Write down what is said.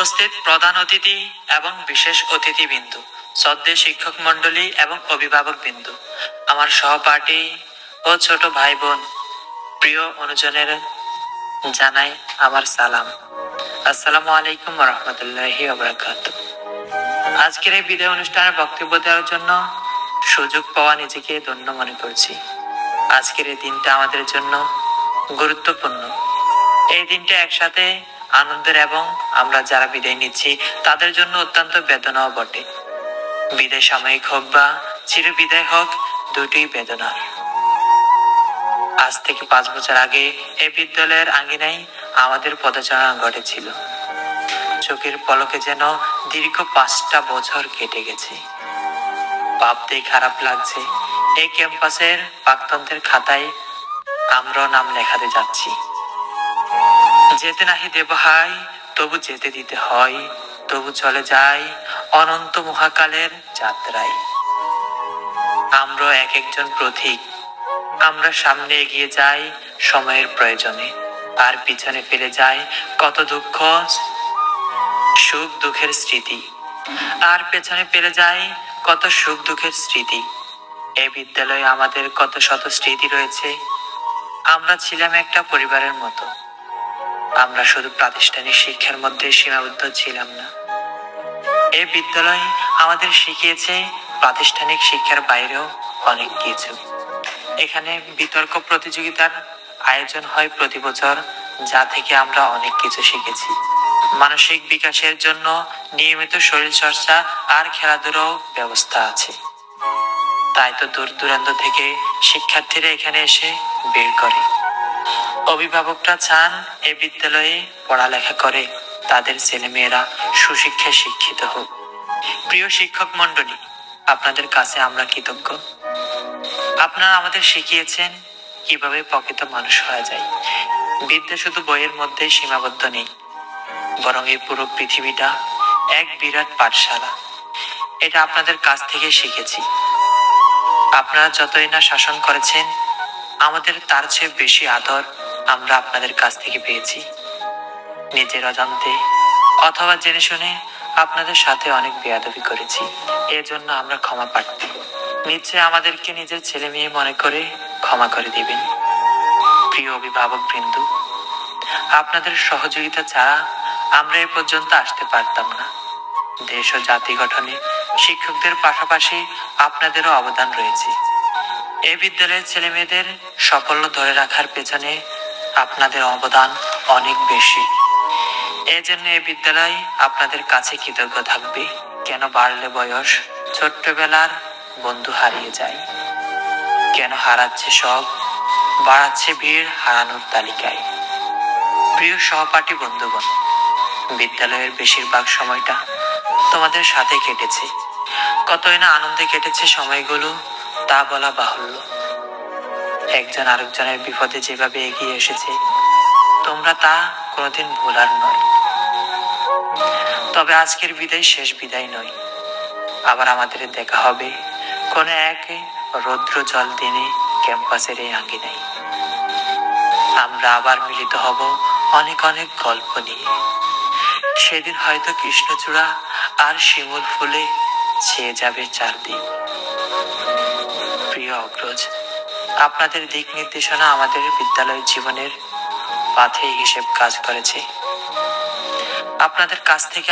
উপস্থিত প্রধান অতিথি এবং বিশেষ অতিথিবৃন্দু, শ্রদ্ধেয় শিক্ষক মণ্ডলী এবং অভিভাবক বিন্দু, আমার সহপাঠী ও ছোট ভাই বোন প্রিয় অনুজনের জানাই আমার সালাম। আসসালামু আলাইকুম রহমতুল্লাহি ওবরাকাত আজকের এই বিদায় অনুষ্ঠানে বক্তব্য দেওয়ার জন্য সুযোগ পাওয়া নিজেকে ধন্য মনে করছি। আজকের এই দিনটা আমাদের জন্য গুরুত্বপূর্ণ। এই দিনটা একসাথে আনন্দের এবং আমরা যারা বিদায় নিচ্ছি, তাদের জন্য অত্যন্ত বেদনাও বটে। বিদায় সাময়িক হোক বা চির বিদায় হোক দুটোই বেদনার আজ থেকে পাঁচ বছর আগে এই বিদ্যালয়ের আঙ্গিনায় আমাদের পদচারণা ঘটেছিল। চোখের পলকে যেন দীর্ঘ পাঁচটা বছর কেটে গেছে। ভাবতেই খারাপ লাগছে এই ক্যাম্পাসের প্রাক্তনদের খাতায় আমরাও নাম লেখাতে যাচ্ছি। যেতে নাহি দেব হাই, তবু যেতে দিতে হয়, তবু চলে যাই অনন্ত মহাকালের যাত্রায়। আমরা এক একজন প্রতীক, আমরা সামনে এগিয়ে যাই সময়ের প্রয়োজনে, আর পিছনে ফেলে যাই কত দুঃখ, সুখ দুঃখের স্মৃতি। আর পেছনে ফেলে যায় কত সুখ দুঃখের স্মৃতি। এই বিদ্যালয়ে আমাদের কত শত স্মৃতি রয়েছে। আমরা ছিলাম একটা পরিবারের মতো। আমরা শুধু প্রাতিষ্ঠানিক শিক্ষার মধ্যে সীমাবদ্ধ ছিলাম না। এই বিদ্যালয় আমাদের শিখিয়েছে প্রাতিষ্ঠানিক শিক্ষার বাইরেও অনেক কিছু। এখানে বিতর্ক প্রতিযোগিতার আয়োজন হয় প্রতি বছর, যা থেকে আমরা অনেক কিছু শিখেছি। মানসিক বিকাশের জন্য নিয়মিত শরীর চর্চা আর খেলাধুলাও ব্যবস্থা আছে। তাই তো দূর দূরান্ত থেকে শিক্ষার্থীরা এখানে এসে বের করে। অভিভাবকরা চান এই বিদ্যালয়ে পড়ালেখা করে তাদের ছেলেমেয়েরা সুশিক্ষায় শিক্ষিত হোক। প্রিয় শিক্ষক মণ্ডলী, আপনাদের কাছে আমরা কৃতজ্ঞ। আপনারা আমাদের শিখিয়েছেন কীভাবে প্রকৃত মানুষ হওয়া যায়। বিদ্যা শুধু বইয়ের মধ্যে সীমাবদ্ধ নেই, বরং এই পুরো পৃথিবীটা এক বিরাট পাঠশালা। এটা আপনাদের কাছ থেকে শিখেছি। আপনারা যতই না শাসন করেছেন আমাদের তার চেয়ে বেশি আদর আমরা আপনাদের কাছ থেকে পেয়েছি। নিজের অজান্তে অথবা জেনে শুনে আপনাদের সাথে অনেক বেয়াদবি করেছি। এজন্য আমরা ক্ষমা প্রার্থী। নিশ্চয় আমাদেরকে নিজের ছেলে মেয়ে মনে করে ক্ষমা করে দিবেন। প্রিয় অভিভাবক বৃন্দু, আপনাদের সহযোগিতা ছাড়া আমরা এ পর্যন্ত আসতে পারতাম না। দেশ ও জাতি গঠনে শিক্ষকদের পাশাপাশি আপনাদেরও অবদান রয়েছে। এই বিদ্যালয়ের ছেলে মেয়েদের সাফল্য ধরে রাখার পেছনে আপনাদের অবদান অনেক বেশি। এজন্য এই বিদ্যালয় আপনাদের কাছে কৃতজ্ঞ থাকবে। কেন বাড়লে বয়স? ছোট্টবেলার বন্ধু হারিয়ে যায়। কেন হারাচ্ছে সব? বাড়াচ্ছে ভিড় হারানোর তালিকায়। প্রিয় সহপাঠী বন্ধুগণ, বিদ্যালয়ের বেশিরভাগ সময়টা তোমাদের সাথে কেটেছে। কতই না আনন্দে কেটেছে সময়গুলো তা বলা বাহুল্য। একজন আরেকজনের বিপদে যেভাবে এগিয়ে এসেছে, তোমরা তা কোনোদিন ভোলার নয়। তবে আজকের বিদায় শেষ বিদায় নয়। আবার আমাদের দেখা হবে কোনো এক রৌদ্র জল দিনে ক্যাম্পাসের এই আঙ্গিনায় আমরা আবার মিলিত হব অনেক অনেক গল্প নিয়ে। সেদিন হয়তো কৃষ্ণচূড়া আর শিমুল ফুলে ছেয়ে যাবে চারদিক। প্রিয় অগ্রজ। আপনাদের দিক নির্দেশনা আমাদের বিদ্যালয় জীবনের পাথে হিসেব কাজ করেছে। আপনাদের কাছ থেকে